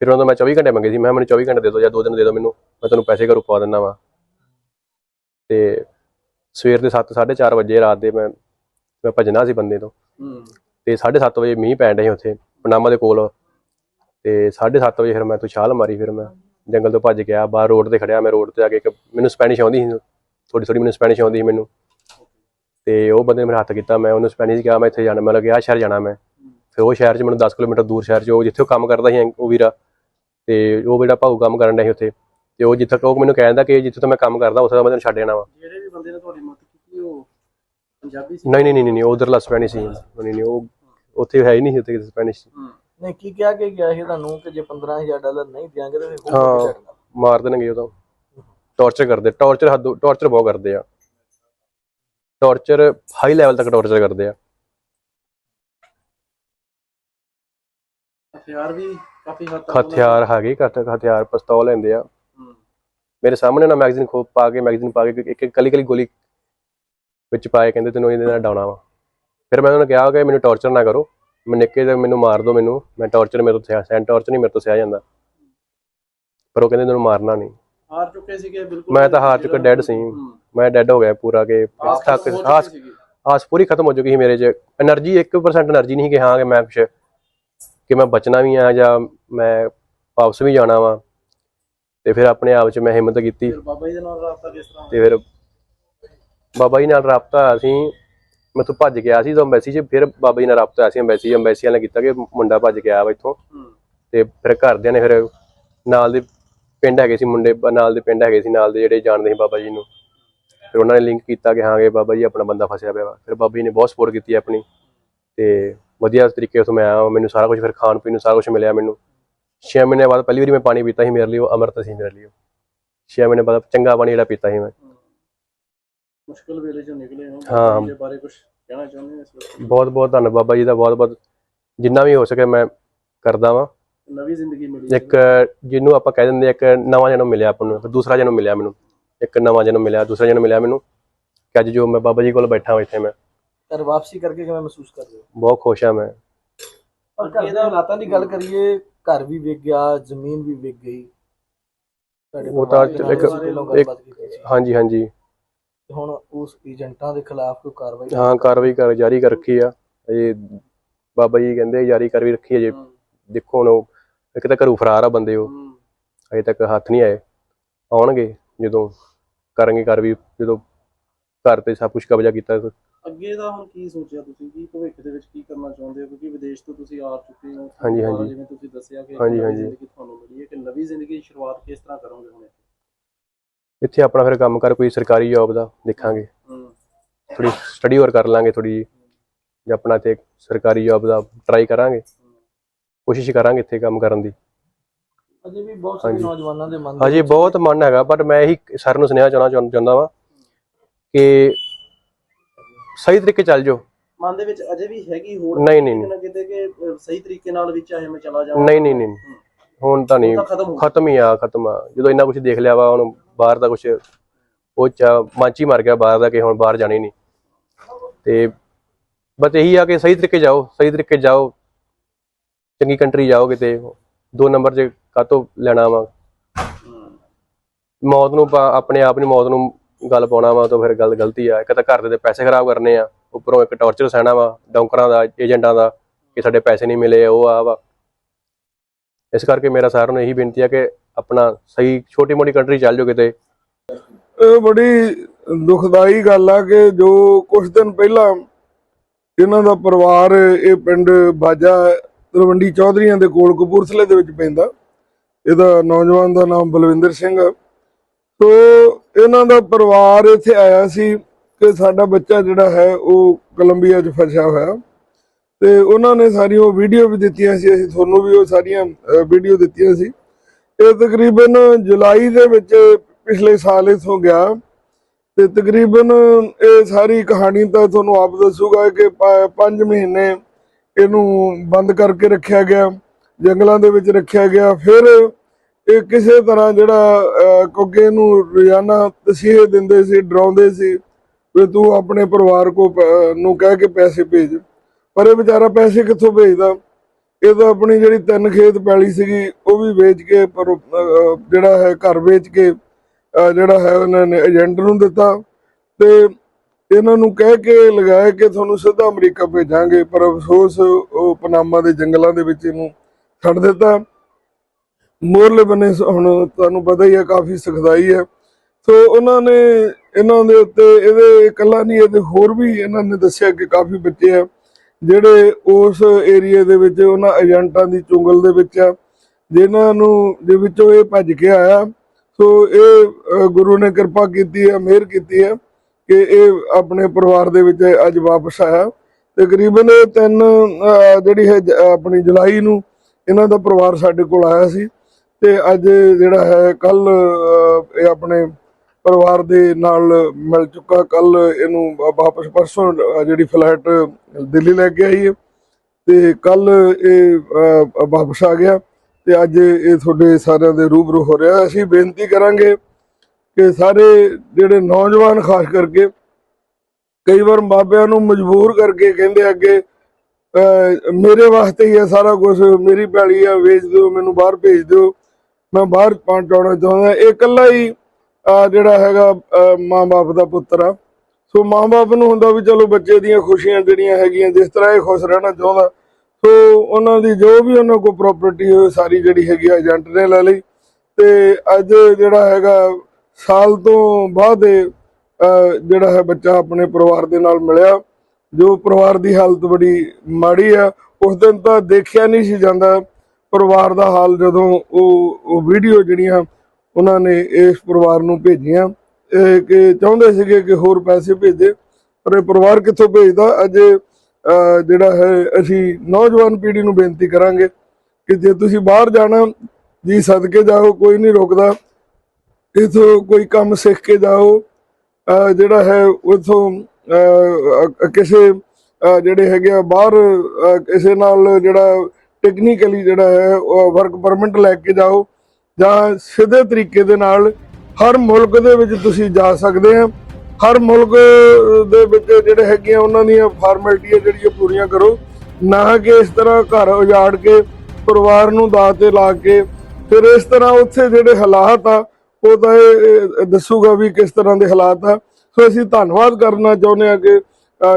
ਫਿਰ ਉਹਨਾਂ ਤੋਂ ਮੈਂ 24 ਘੰਟੇ ਮੰਗੇ ਸੀ। ਮੈਂ ਕਿਹਾ ਮੈਨੂੰ 24 ਘੰਟੇ ਦੇ ਦਿਓ ਜਾਂ ਦੋ ਦਿਨ ਦੇ ਦਿਓ ਮੈਨੂੰ। ਮੈਂ ਤੁਹਾਨੂੰ ਪੈਸੇ ਘਰੋਂ ਪਵਾ ਦਿੰਦਾ ਵਾਂ। ਤੇ ਸਵੇਰ ਦੇ 7 4:30 ਵਜੇ ਰਾਤ ਦੇ ਮੈਂ ਮੈਂ ਭੱਜਣਾ ਸੀ ਬੰਦੇ ਤੋਂ। ਤੇ 7:30 ਵਜੇ ਮੀਂਹ ਪੈਣ ਡਿਆ ਸੀ ਉੱਥੇ ਪਨਾਮਾ ਦੇ ਕੋਲ। ਤੇ 7:30 ਵਜੇ ਫਿਰ ਮੈਂ ਤੋਂ ਛਾਲ ਮਾਰੀ ਫਿਰ ਮੈਂ ਜੰਗਲ ਤੋਂ ਭੱਜ ਗਿਆ ਬਾਹਰ ਰੋਡ ਤੇ ਖੜਿਆ ਮੈਂ ਰੋਡ ਤੇ ਆ ਕੇ ਇੱਕ ਮੈਨੂੰ ਸਪੈਨਿਸ਼ ਆਉਂਦੀ ਸੀ ਥੋੜੀ ਥੋੜੀ ਮੈਨੂੰ ਸਪੈਨਿਸ਼ ਆਉਂਦੀ ਸੀ ਮੈਨੂੰ। ਤੇ ਉਹ ਬੰਦੇ ਨੇ ਮੇਰਾ ਹੱਥ ਕੀਤਾ ਮੈਂ ਉਹਨੂੰ ਸਪੈਨਿਸ਼ ਕਿਹਾ ਮੈਂ ਇੱਥੇ ਜਾਣਾ ਮੈਂ ਆਹ ਸ਼ਹਿਰ ਜਾਣਾ ਮੈਂ। ਫਿਰ ਉਹ ਸ਼ਹਿਰ 'ਚ ਮੈਨੂੰ 10 ਕਿਲੋਮੀਟਰ ਦੂਰ ਸ਼ਹਿਰ 'ਚ ਉਹ ਜਿੱਥੇ ਉਹ ਕੰਮ ਕਰਦਾ ਸੀ ਉਹ ਵੀਰਾ। ਤੇ ਉਹ ਜਿਹੜਾ ਭਾਊ ਕੰਮ ਕਰਨ ਡਿਆ ਸੀ ਉੱਥੇ। ਤੇ ਉਹ ਜਿੱਥੇ ਉਹ ਮੈਨੂੰ ਕਹਿੰਦਾ ਕਿ ਜਿੱਥੇ ਤੋਂ ਮੈਂ ਕੰਮ ਕਰਦਾ ਉਸ ਦਾ ਮੈਂ ਤੈਨੂੰ ਛੱਡ ਜਾਣਾ ਵਾ। ਜਿਹੜੇ ਵੀ ਬੰਦੇ ਨੇ ਤੁਹਾਡੀ ਮਦਦ ਕੀਤੀ ਉਹ ਪੰਜਾਬੀ ਸੀ? ਨਹੀਂ ਨਹੀਂ ਨਹੀਂ ਨਹੀਂ ਉਧਰਲਾ ਸਪੈਨਿਸ਼ ਸੀ। ਨਹੀਂ ਨਹੀਂ ਉਹ ਉੱਥੇ ਹੈ ਹੀ ਨਹੀਂ ਸੀ ਉੱਥੇ ਸਪੈਨਿਸ਼ ਹੂੰ। ਨਹੀਂ ਕੀ ਕਿਹਾ ਕਿ ਗਿਆ ਸੀ ਤੁਹਾਨੂੰ ਕਿ ਜੇ 15000 ਡਾਲਰ ਨਹੀਂ ਦਿਆਂਗੇ ਤਾਂ ਫਿਰ ਹਾਂ। ਮਾਰ ਦੇਣਗੇ ਉਹ ਤਾਂ ਟੌਰਚਰ ਕਰਦੇ ਟੌਰਚਰ ਹੱਦ ਟੌਰਚਰ ਬਹੁਤ ਕਰਦੇ ਆ। ਟੌਰਚਰ ਹਾਈ ਲੈਵਲ ਤੱਕ ਟੌਰਚਰ ਕਰਦੇ ਆ। ਹਥਿਆਰ ਵੀ ਕਾਫੀ ਹੱਦ ਤੱਕ ਹਥਿਆਰ ਹੈਗੇ ਘੱਟ ਹਥਿਆਰ ਪਿਸਤੌਲ ਲੈਂਦੇ ਆ। ਮੇਰੇ ਸਾਹਮਣੇ ਨਾ ਮੈਗਜ਼ੀਨ ਖੋ ਪਾ ਕੇ ਮੈਗਜ਼ੀਨ ਪਾ ਕੇ ਇੱਕ ਇੱਕ ਕਲੀ ਕਲੀ ਗੋਲੀ ਵਿੱਚ ਪਾਏ ਕਹਿੰਦੇ ਤੈਨੂੰ ਇਹਦੇ ਨਾਲ ਡਾਉਣਾ ਵਾ। ਫਿਰ ਮੈਂ ਉਹਨਾਂ ਨੂੰ ਕਿਹਾ ਕਿ ਮੈਨੂੰ ਟੌਰਚਰ ਨਾ ਕਰੋ। ਮੈਂ ਨਿੱਕੇ ਤੇ ਮੈਨੂੰ ਮਾਰ ਦਿਓ ਮੈਨੂੰ। ਮੈਂ ਟੌਰਚਰ ਮੇਰੇ ਤੋਂ ਸਿਆ ਸੈਨ ਟੌਰਚਰ ਨਹੀਂ ਮੇਰੇ ਤੋਂ ਸਿਆ ਜਾਂਦਾ। ਪਰ ਉਹ ਕਹਿੰਦੇ ਤੈਨੂੰ ਮਾਰਨਾ ਨਹੀਂ। ਹਾਰ ਚੁੱਕੇ ਸੀਗੇ ਬਿਲਕੁਲ ਮੈਂ ਤਾਂ ਹਾਰ ਚੁੱਕਾ ਡੈਡ ਸੀ। ਮੈਂ ਡੈਡ ਹੋ ਗਿਆ ਪੂਰਾ ਕੇ ਥੱਕ ਆਸ ਆਸ ਪੂਰੀ ਖਤਮ ਹੋ ਚੁੱਕੀ ਸੀ ਮੇਰੇ 'ਚ। એનર્ਜੀ 1% એનર્ਜੀ ਨਹੀਂ ਕਿ ਹਾਂ ਕਿ ਮੈਂ ਕੁਛ ਕਿ ਮੈਂ ਬਚਣਾ ਵੀ ਆ ਜਾਂ ਮੈਂ ਵਾਪਸ ਵੀ ਜਾਣਾ ਵਾ। ਤੇ ਫਿਰ ਆਪਣੇ ਆਪ 'ਚ ਮੈਂ ਹਿੰਮਤ ਕੀਤੀ। ਤੇ ਫਿਰ ਬਾਬਾ ਜੀ ਨਾਲ ਰਾਬਤਾ ਅਸੀਂ ਮੈਂ ਤੋਂ ਭੱਜ ਗਿਆ ਸੀ ਜਦੋਂ ਅੰਬੈਸੀ 'ਚ। ਫਿਰ ਬਾਬਾ ਜੀ ਨਾਲ ਰਾਬਤਾ ਹੋਇਆ ਸੀ ਅੰਬੈਸੀ ਅੰਬੈਸੀ ਨਾਲ ਕੀਤਾ ਕਿ ਮੁੰਡਾ ਭੱਜ ਗਿਆ ਵਾ ਇੱਥੋਂ। ਤੇ ਫਿਰ ਘਰਦਿਆਂ ਨੇ ਫਿਰ ਨਾਲ ਦੇ ਪਿੰਡ ਹੈਗੇ ਸੀ ਮੁੰਡੇ ਨਾਲ ਦੇ ਪਿੰਡ ਹੈਗੇ ਸੀ ਨਾਲ ਦੇ ਜਿਹੜੇ ਜਾਣਦੇ ਸੀ ਬਾਬਾ ਜੀ ਨੂੰ। ਫਿਰ ਉਹਨਾਂ ਨੇ ਲਿੰਕ ਕੀਤਾ ਕਿ ਹਾਂ ਕਿ ਬਾਬਾ ਜੀ ਆਪਣਾ ਬੰਦਾ ਫਸਿਆ ਪਿਆ ਵਾ। ਫਿਰ ਬਾਬਾ ਜੀ ਨੇ ਬਹੁਤ ਸਪੋਰਟ ਕੀਤੀ ਆਪਣੀ ਤੇ ਵਧੀਆ ਤਰੀਕੇ ਤੋਂ ਮੈਂ ਆਇਆ। ਮੈਨੂੰ ਸਾਰਾ ਕੁਝ ਫਿਰ ਖਾਣ ਪੀਣ ਨੂੰ ਸਾਰਾ ਕੁਝ ਮਿਲਿਆ ਮੈਨੂੰ। 6 ਮਹੀਨੇ ਬਾਅਦ ਪਹਿਲੀ ਵਾਰੀ ਮੈਂ ਪਾਣੀ ਪੀਤਾ ਸੀ ਮੇਰੇ ਲਈ ਉਹ ਅੰਮ੍ਰਿਤ ਸੀ ਮੇਰੇ ਲਈ। 6 ਮਹੀਨੇ ਬਾਅਦ ਚੰਗਾ ਪਾਣੀ ਜਿਹੜਾ ਪੀਤਾ ਸੀ ਮੈਂ। ਮੁਸ਼ਕਲ ਵੇਲੇ ਚੋਂ ਨਿਕਲੇ ਹੋ। ਹਾਂ। ਬਾਰੇ ਕੁਝ ਕਹਿਣਾ ਚਾਹੁੰਦੇ ਹੋ ਬਹੁਤ ਬਹੁਤ ਧੰਨਵਾਦ ਬਾਬਾ ਜੀ ਦਾ ਬਹੁਤ ਬਹੁਤ। ਜਿੰਨਾ ਵੀ ਹੋ ਸਕੇ ਮੈਂ ਕਰਦਾ ਵਾਂ। ਨਵੀਂ ਜ਼ਿੰਦਗੀ ਮਿਲੀ ਇੱਕ ਜਿਹਨੂੰ ਆਪਾਂ ਕਹਿ ਦਿੰਦੇ ਆ, ਇੱਕ ਨਵਾਂ ਜਨਮ ਮਿਲਿਆ ਆਪਾਂ ਨੂੰ ਇੱਕ ਦੂਸਰਾ ਜਨਮ ਮਿਲਿਆ ਮੈਨੂੰ। ਇੱਕ ਨਵਾਂ ਜਨਮ ਮਿਲਿਆ ਦੂਸਰਾ ਜਨਮ ਮਿਲਿਆ ਮੈਨੂੰ ਕਿ ਅੱਜ ਜੋ ਮੈਂ ਬਾਬਾ ਜੀ ਕੋਲ ਬੈਠਾ ਹਾਂ ਇੱਥੇ ਮੈਂ। ਘਰ ਵਾਪਸੀ ਕਰਕੇ ਕਿਵੇਂ ਮਹਿਸੂਸ ਕਰ ਰਹੇ ਹੋ? ਬਹੁਤ ਖੁਸ਼ ਹਾਂ ਮੈਂ। ਪਰ ਘਰ ਦੇ ਹਾਲਾਤਾਂ ਦੀ ਗੱਲ ਕਰੀਏ ਘਰ ਵੀ ਵਿਕ ਗਿਆ ਜ਼ਮੀਨ ਵੀ ਵਿਕ ਗਈ। ਉਹ ਤਾਂ ਇੱਕ- ਹਾਂਜੀ ਹਾਂਜੀ। ਹੁਣ ਉਸ ਏਜੰਟਾਂ ਦੇ ਖਿਲਾਫ ਕੋਈ ਕਾਰਵਾਈ ਹਾਂ ਕਾਰਵਾਈ ਕਰ ਜਾਰੀ ਕਰ ਰੱਖੀ ਆ। ਇਹ ਬਾਬਾ ਜੀ ਕਹਿੰਦੇ ਜਾਰੀ ਕਰ ਵੀ ਰੱਖੀ ਹੈ ਜੇ ਦੇਖੋ ਹੁਣ ਇੱਕ ਤਾਂ ਘਰੋਂ ਫਰਾਰ ਆ ਬੰਦੇ ਉਹ। ਅਜੇ ਤੱਕ ਹੱਥ ਨਹੀਂ ਆਏ। ਆਉਣਗੇ ਜਦੋਂ। ਕਰਾਂਗੇ ਕਰ ਵੀ ਜਦੋਂ ਘਰ ਤੇ ਸਭ ਕੁਝ ਕਬਜ਼ਾ ਕੀਤਾ ਅੱਗੇ ਦਾ ਹੁਣ ਕੀ ਸੋਚਿਆ ਤੁਸੀਂ? ਕੀ ਭਵਿੱਖ ਦੇ ਵਿੱਚ ਕੀ ਕਰਨਾ ਚਾਹੁੰਦੇ ਹੋ? ਕਿਉਂਕਿ ਵਿਦੇਸ਼ ਤੋਂ ਤੁਸੀਂ ਆ ਚੁੱਕੇ ਹੋ। ਹਾਂਜੀ, ਦੁਬਾਰਾ ਹਾਂਜੀ। ਜਿਵੇਂ ਤੁਸੀਂ ਦੱਸਿਆ ਕਿ ਇੱਕ ਹਾਂਜੀ, ਨਵੀਂ ਹਾਂਜੀ। ਜ਼ਿੰਦਗੀ ਤੁਹਾਨੂੰ ਮਿਲੀ ਹੈ ਕਿ ਨਵੀਂ ਜ਼ਿੰਦਗੀ ਦੀ ਸ਼ੁਰੂਆਤ ਕਿਸ ਤਰ੍ਹਾਂ ਕਰੋਗੇ ਹੁਣ ਇੱਥੇ? ਆਪਣਾ ਫਿਰ ਕੰਮ ਕਰ ਕੋਈ ਸਰਕਾਰੀ ਜੌਬ ਦਾ ਦੇਖਾਂਗੇ। ਹੂੰ। ਥੋੜੀ ਸਟੱਡੀ ਹੋਰ ਕਰ ਲਾਂਗੇ ਥੋੜੀ ਜੇ ਆਪਣਾ ਤੇ ਸਰਕਾਰੀ ਜੌਬ ਦਾ ਟਰਾਈ ਕਰਾਂਗੇ। ਕੋਸ਼ਿਸ਼ ਕਰਾਂਗੇ ਇੱਥੇ ਕੰਮ ਕਰਨ ਦੀ। ਅਜੇ ਵੀ ਬਹੁਤ ਸਾਰੇ। ਨੌਜਵਾਨਾਂ ਦੇ ਮਨ ਹਜੇ ਵਿੱਚ ਬਹੁਤ ਮਨ ਹੈਗਾ ਪਰ ਮੈਂ ਇਹੀ ਸਰ ਨੂੰ ਸੁਨੇਹਾ ਚਾਹਣਾ ਚਾਹੁੰ- ਚਾਹੁੰਦਾ ਵਾਂ ਕਿ ਸਹੀ ਤਰੀਕੇ ਚੱਲ ਜਾਓ। ਮਨ ਦੇ ਵਿੱਚ ਅਜੇ ਵੀ ਹੈਗੀ ਹੋੜ ਨਹੀਂ, ਨਹੀਂ, ਕਿਤੇ ਕਿ ਸਹੀ ਤਰੀਕੇ ਨਾਲ ਵੀ ਚਾਹੇ ਮੈਂ ਚਲਾ ਜਾਵਾਂ। ਨਹੀਂ ਨਹੀਂ ਨਹੀਂ। ਹੁਣ ਤਾਂ ਨਹੀਂ ਖਤਮ ਹੋ ਆ ਖਤਮ ਆ। ਜਦੋਂ ਇੰਨਾ ਕੁਝ ਦੇਖ ਲਿਆ ਵਾ ਹੁਣ ਬਾਹਰ ਦਾ ਕੁਝ ਉਹ ਚਾ ਮਾਚੀ ਮਰ ਗਿਆ ਬਾਹਰ ਦਾ ਕਿ ਹੁਣ ਬਾਹਰ ਜਾਣਾ ਨਹੀਂ। ਤੇ ਬਸ ਇਹੀ ਆ ਕਿ ਸਹੀ ਤਰੀਕੇ ਜਾਓ ਸਹੀ ਤਰੀਕੇ ਜਾਓ। ਚੰਗੀ ਕੰਟਰੀ ਜਾਓ ਕਿਤੇ। ਦੋ ਨੰਬਰ 'ਚ ਕਾਤੋਂ ਲੈਣਾ ਵਾ? ਮੌਤ ਨੂੰ ਆਪਣੇ ਆਪ ਨੂੰ ਮੌਤ ਨੂੰ ਗੱਲ ਪਾਉਣਾ ਵਾ ਤਾਂ ਫਿਰ ਗੱਲ ਗਲਤੀ ਆ। ਇੱਕ ਤਾਂ ਘਰ ਦੇ ਪੈਸੇ ਖਰਾਬ ਕਰਨੇ ਆ, ਉੱਪਰੋਂ ਇੱਕ ਟੌਰਚਰ ਸਹਿਣਾ ਵਾ, ਡੌਂਕਰਾਂ ਦਾ ਏਜੰਟਾਂ ਦਾ, ਕਿ ਸਾਡੇ ਪੈਸੇ ਨਹੀਂ ਮਿਲੇ, ਉਹ ਆ ਵਾ। ਇਸ ਕਰਕੇ ਮੇਰਾ ਸਾਰਿਆਂ ਨੂੰ ਇਹੀ ਬੇਨਤੀ ਆ ਕਿ ਆਪਣਾ ਸਹੀ ਛੋਟੀ ਮੋਟੀ ਕੰਟਰੀ ਚੱਲ ਜਾਓ ਕਿਤੇ। ਇਹ ਬੜੀ ਦੁਖਦਾਈ ਗੱਲ ਆ ਕਿ ਜੋ ਕੁਝ ਦਿਨ ਪਹਿਲਾਂ ਇਹਨਾਂ ਦਾ ਪਰਿਵਾਰ ਇਹ ਪਿੰਡ ਬਾਜਾ ਤਲਵੰਡੀ ਚੌਧਰੀਆਂ ਦੇ ਕੋਲ ਕਪੂਰਥਲੇ ਦੇ ਵਿੱਚ ਪੈਂਦਾ ਇਹਦਾ ਨੌਜਵਾਨ ਦਾ ਨਾਮ ਬਲਵਿੰਦਰ ਸਿੰਘ ਆ। ਸੋ ਇਹਨਾਂ ਦਾ ਪਰਿਵਾਰ ਇੱਥੇ ਆਇਆ ਸੀ ਕਿ ਸਾਡਾ ਬੱਚਾ ਜਿਹੜਾ ਹੈ ਉਹ ਕੋਲੰਬੀਆ 'ਚ ਫਸਿਆ ਹੋਇਆ। ਤੇ ਉਹਨਾਂ ਨੇ ਸਾਰੀ ਉਹ ਵੀਡੀਓ ਵੀ ਦਿੱਤੀਆਂ ਸੀ, ਅਸੀਂ ਤੁਹਾਨੂੰ ਵੀ ਉਹ ਸਾਰੀਆਂ ਵੀਡੀਓ ਦਿੱਤੀਆਂ ਸੀ। ਇਹ ਤਕਰੀਬਨ ਜੁਲਾਈ ਦੇ ਵਿੱਚ ਪਿਛਲੇ ਸਾਲ ਇਥੋਂ ਗਿਆ। ਤੇ ਤਕਰੀਬਨ ਇਹ ਸਾਰੀ ਕਹਾਣੀ ਤਾਂ ਤੁਹਾਨੂੰ ਆਪ ਦੱਸੂਗਾ ਕਿ 5 ਮਹੀਨੇ ਇਹਨੂੰ ਬੰਦ ਕਰਕੇ ਰੱਖਿਆ ਗਿਆ। ਜੰਗਲਾਂ ਦੇ ਵਿੱਚ ਰੱਖਿਆ ਗਿਆ। ਫਿਰ ਇਹ ਕਿਸੇ ਤਰ੍ਹਾਂ ਜਿਹੜਾ ਅਹ, ਕਿਉਂਕਿ ਇਹਨੂੰ ਰੋਜ਼ਾਨਾ ਤਸੀਹੇ ਦਿੰਦੇ ਸੀ ਡਰਾਉਂਦੇ ਸੀ ਵੀ ਤੂੰ ਆਪਣੇ ਪਰਿਵਾਰ ਕੋ ਪ- ਨੂੰ ਕਹਿ ਕੇ ਪੈਸੇ ਭੇਜ। ਪਰ ਇਹ ਵਿਚਾਰਾ ਪੈਸੇ ਕਿੱਥੋਂ ਭੇਜਦਾ? ਇਹ ਤਾਂ ਆਪਣੀ ਜਿਹੜੀ ਤਿੰਨ ਖੇਤ ਪੈਲੀ ਸੀਗੀ ਉਹ ਵੀ ਵੇਚ ਕੇ ਪਰ ਜਿਹੜਾ ਹੈ ਘਰ ਵੇਚ ਕੇ ਜਿਹੜਾ ਹੈ ਉਹਨਾਂ ਨੇ ਏਜੰਟ ਨੂੰ ਦਿੱਤਾ। ਤੇ ਇਹਨਾਂ ਨੂੰ ਕਹਿ ਕੇ ਲਗਾਇਆ ਕਿ ਤੁਹਾਨੂੰ ਸਿੱਧਾ ਅਮਰੀਕਾ ਭੇਜਾਂਗੇ ਪਰ ਅਫਸੋਸ ਉਹ ਪਨਾਮਾ ਦੇ ਜੰਗਲਾਂ ਦੇ ਵਿੱਚ ਇਹਨੂੰ ਛੱਡ ਦਿੱਤਾ। ਮੋਰਲੇ ਬੰਨੇ ਹੁਣ ਤੁਹਾਨੂੰ ਪਤਾ ਹੀ ਹੈ, ਕਾਫੀ ਸਖਤਾਈ ਹੈ। ਸੋ ਉਹਨਾਂ ਨੇ ਇਹਨਾਂ ਦੇ ਉੱਤੇ ਇਹਦੇ ਇਕੱਲਾ ਨਹੀਂ, ਇਹਦੇ ਹੋਰ ਵੀ ਇਹਨਾਂ ਨੇ ਦੱਸਿਆ ਕਿ ਕਾਫੀ ਬੱਚੇ ਆ, ਜਿਹੜੇ ਉਸ ਏਰੀਏ ਦੇ ਵਿੱਚ ਉਹਨਾਂ ਏਜੰਟਾਂ ਦੀ ਚੁੰਗਲ ਦੇ ਵਿੱਚ ਆ, ਜਿਨ੍ਹਾਂ ਨੂੰ ਦੇ ਵਿੱਚੋਂ ਇਹ ਭੱਜ ਕੇ ਆਇਆ। ਸੋ ਇਹ ਗੁਰੂ ਨੇ ਕਿਰਪਾ ਕੀਤੀ ਹੈ, ਮਿਹਰ ਕੀਤੀ ਹੈ ਕਿ ਇਹ ਆਪਣੇ ਪਰਿਵਾਰ ਦੇ ਵਿੱਚ ਅੱਜ ਵਾਪਸ ਆਇਆ। ਤਕਰੀਬਨ ਇਹ ਤਿੰਨ ਜਿਹੜੀ ਹੈ ਆਪਣੀ ਜੁਲਾਈ ਨੂੰ ਇਹਨਾਂ ਦਾ ਪਰਿਵਾਰ ਸਾਡੇ ਕੋਲ ਆਇਆ ਸੀ ਤੇ ਅੱਜ ਜਿਹੜਾ ਹੈ ਕੱਲ ਇਹ ਆਪਣੇ ਪਰਿਵਾਰ ਦੇ ਨਾਲ ਮਿਲ ਚੁੱਕਾ। ਕੱਲ ਇਹਨੂੰ ਵਾਪਸ ਪਰਸੋਂ ਜਿਹੜੀ ਫਲੈਟ ਦਿੱਲੀ ਲੈ ਕੇ ਆਈ ਹੈ ਤੇ ਕੱਲ ਇਹ ਵਾਪਸ ਆ ਗਿਆ ਤੇ ਅੱਜ ਇਹ ਤੁਹਾਡੇ ਸਾਰਿਆਂ ਦੇ ਰੂਬਰੂ ਹੋ ਰਿਹਾ। ਅਸੀਂ ਬੇਨਤੀ ਕਰਾਂਗੇ ਕਿ ਸਾਰੇ ਜਿਹੜੇ ਨੌਜਵਾਨ, ਖਾਸ ਕਰਕੇ ਕਈ ਵਾਰ ਬਾਬਿਆਂ ਨੂੰ ਮਜਬੂਰ ਕਰਕੇ ਕਹਿੰਦੇ ਅੱਗੇ ਮੇਰੇ ਵਾਸਤੇ ਹੀ ਹੈ ਸਾਰਾ ਕੁਝ ਮੇਰੀ ਪੈਲੀ ਆ, ਵੇਚ ਦਿਓ, ਮੈਨੂੰ ਬਾਹਰ ਭੇਜ ਦਿਓ। ਮੈਂ ਬਾਹਰ ਪਹੁੰਚਾਉਣਾ ਚਾਹੁੰਦਾ। ਇਹ ਇਕੱਲਾ ਹੀ ਜਿਹੜਾ ਹੈਗਾ ਮਾਂ-ਬਾਪ ਦਾ ਪੁੱਤਰ ਆ। ਸੋ ਮਾਂ-ਬਾਪ ਨੂੰ ਹੁੰਦਾ ਵੀ ਚਲੋ ਬੱਚੇ ਦੀਆਂ ਖੁਸ਼ੀਆਂ ਜਿਹੜੀਆਂ ਹੈਗੀਆਂ, ਜਿਸ ਤਰ੍ਹਾਂ ਇਹ ਖੁਸ਼ ਰਹਿਣਾ ਚਾਹੁੰਦਾ। ਸੋ ਉਹਨਾਂ ਦੀ ਜੋ ਵੀ ਉਹਨਾਂ ਕੋਲ ਪ੍ਰਾਪਰਟੀ ਹੋਏ ਸਾਰੀ ਜਿਹੜੀ ਹੈਗੀ ਆ ਏਜੰਟ ਨੇ ਲੈ ਲਈ। ਤੇ ਅੱਜ ਜਿਹੜਾ ਹੈਗਾ, ਸਾਲ ਤੋਂ ਬਾਅਦ ਜਿਹੜਾ ਹੈ ਬੱਚਾ ਆਪਣੇ ਪਰਿਵਾਰ ਦੇ ਨਾਲ ਮਿਲਿਆ। ਜੋ ਪਰਿਵਾਰ ਦੀ ਹਾਲਤ ਬੜੀ ਮਾੜੀ ਆ, ਉਸ ਦਿਨ ਤਾਂ ਦੇਖਿਆ ਨਹੀਂ ਸੀ ਜਾਂਦਾ। ਪਰਿਵਾਰ ਦਾ ਹਾਲ ਜਦੋਂ ਉਹ ਉਹ ਵੀਡੀਓ ਜਿਹੜੀਆਂ ਉਹਨਾਂ ਨੇ ਇਸ ਪਰਿਵਾਰ ਨੂੰ ਭੇਜੀਆਂ ਕਿ ਚਾਹੁੰਦੇ ਸੀਗੇ ਕਿ ਹੋਰ ਪੈਸੇ ਭੇਜੇ, ਪਰ ਇਹ ਪਰਿਵਾਰ ਕਿੱਥੋਂ ਭੇਜਦਾ? ਅਜੇ ਜਿਹੜਾ ਹੈ, ਅਸੀਂ ਨੌਜਵਾਨ ਪੀੜ੍ਹੀ ਨੂੰ ਬੇਨਤੀ ਕਰਾਂਗੇ ਕਿ ਜੇ ਤੁਸੀਂ ਬਾਹਰ ਜਾਣਾ, ਜੀ ਸਦਕੇ ਜਾਓ, ਕੋਈ ਨਹੀਂ ਰੋਕਦਾ। ਇਥੋਂ ਕੋਈ ਕੰਮ ਸਿੱਖ ਕੇ ਜਾਓ। ਜਿਹੜਾ ਹੈ, ਉਥੋਂ ਕਿਸੇ ਜਿਹੜੇ ਹੈਗੇ ਆ ਬਾਹਰ ਕਿਸੇ ਨਾਲ ਜਿਹੜਾ ਟੈਕਨੀਕਲੀ ਜਿਹੜਾ ਹੈ ਵਰਕ ਪਰਮਿਟ ਲੈ ਕੇ ਜਾਓ ਜਾਂ ਸਿੱਧੇ ਤਰੀਕੇ ਦੇ ਨਾਲ ਹਰ ਮੁਲਕ ਦੇ ਵਿੱਚ ਤੁਸੀਂ ਜਾ ਸਕਦੇ ਆ। ਹਰ ਮੁਲਕ ਦੇ ਵਿੱਚ ਜਿਹੜੇ ਹੈਗੇ ਆ, ਉਹਨਾਂ ਦੀਆਂ ਫਾਰਮੈਲਿਟੀਆਂ ਜਿਹੜੀਆਂ ਪੂਰੀਆਂ ਕਰੋ। ਨਾ ਕਿ ਇਸ ਤਰ੍ਹਾਂ ਘਰ ਉਜਾੜ ਕੇ ਪਰਿਵਾਰ ਨੂੰ ਦਾਅ ਤੇ ਲਾ ਕੇ, ਫਿਰ ਇਸ ਤਰ੍ਹਾਂ ਉੱਥੇ ਜਿਹੜੇ ਹਾਲਾਤ ਆ, ਉਹ ਤਾਂ ਇਹ ਦੱਸੂਗਾ ਵੀ ਕਿਸ ਤਰ੍ਹਾਂ ਦੇ ਹਾਲਾਤ ਆ। ਸੋ ਅਸੀਂ ਧੰਨਵਾਦ ਕਰਨਾ ਚਾਹੁੰਦੇ ਹਾਂ ਕਿ